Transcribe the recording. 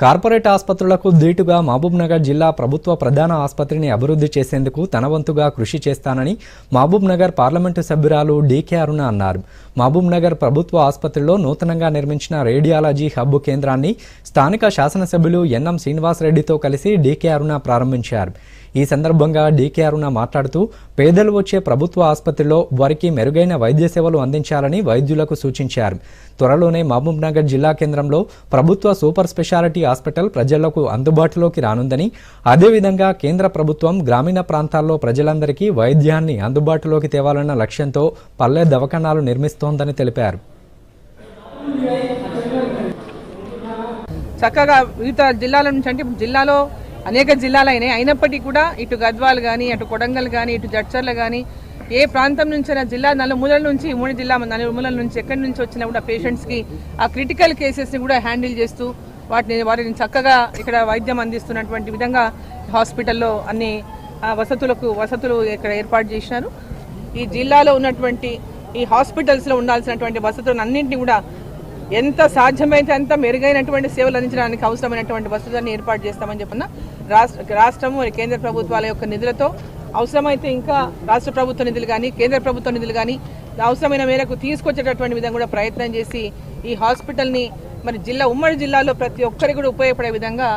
Corporate ఆసుపత్రులకు ధీటుగా మహబూబ్నగర్ జిల్లా ప్రభుత్వ ప్రధాన ఆసుపత్రిని అభివృద్ధి చేసేందుకు తన వంతుగా కృషి చేస్తానని మహబూబ్నగర్ పార్లమెంటు సభ్యురాలు డీకే అరుణ అన్నారు. మహబూబ్నగర్ ప్రభుత్వ ఆసుపత్రిలో నూతనంగా నిర్మించిన రేడియాలజీ హబ్ కేంద్రాన్ని స్థానిక శాసనసభ్యులు ఎన్ఎం శ్రీనివాసరెడ్డితో కలిసి డీకే అరుణ ప్రారంభించారు. ఈ సందర్భంగా డీకే అరుణ మాట్లాడుతూ పేదలు వచ్చే ప్రభుత్వ ఆసుపత్రిలో వారికి మెరుగైన వైద్య సేవలు అందించాలని వైద్యులకు సూచించారు. త్వరలోనే మహబూబ్నగర్ జిల్లా కేంద్రంలో ప్రభుత్వ సూపర్ స్పెషాలిటీ హాస్పిటల్ ప్రజలకు అందుబాటులోకి రానుందని అదేవిధంగా కేంద్ర ప్రభుత్వం గ్రామీణ ప్రాంతాల్లో ప్రజలందరికీ వైద్యాన్ని అందుబాటులోకి తేవాలన్న లక్ష్యంతో పల్లె దవాఖానాలు నిర్మిస్తోందని తెలిపారు. చక్కగా వివిధ జిల్లాల నుంచి అంటే జిల్లాలో అనేక జిల్లాలు అయినాయి అయినప్పటికీ కూడా ఇటు గద్వాలు కానీ అటు కొడంగల్ కానీ ఇటు జడ్చర్ల కానీ ఏ ప్రాంతం నుంచైనా జిల్లా నలుమూలల నుంచి మూడు జిల్లా నలుమూలల నుంచి ఎక్కడి నుంచి వచ్చినా కూడా పేషెంట్స్కి ఆ క్రిటికల్ కేసెస్ని కూడా హ్యాండిల్ చేస్తూ వాటిని వారిని చక్కగా ఇక్కడ వైద్యం అందిస్తున్నటువంటి విధంగా హాస్పిటల్లో అన్ని ఆ, వసతులకు వసతులు ఇక్కడ ఏర్పాటు చేసినారు. ఈ జిల్లాలో ఉన్నటువంటి ఈ హాస్పిటల్స్లో ఉండాల్సినటువంటి వసతులను అన్నింటినీ కూడా ఎంత సాధ్యమైతే అంత మెరుగైనటువంటి సేవలు అందించడానికి అవసరమైనటువంటి వసతులన్నీ ఏర్పాటు చేస్తామని చెప్పిన రాష్ట్ర రాష్ట్రం మరి కేంద్ర ప్రభుత్వాల యొక్క నిధులతో అవసరమైతే ఇంకా రాష్ట్ర ప్రభుత్వ నిధులు కానీ కేంద్ర ప్రభుత్వ నిధులు కానీ అవసరమైన మేరకు తీసుకొచ్చేటటువంటి విధంగా కూడా ప్రయత్నం చేసి ఈ హాస్పిటల్ని మరి జిల్లా ఉమ్మడి జిల్లాలో ప్రతి ఒక్కరికి కూడా ఉపయోగపడే విధంగా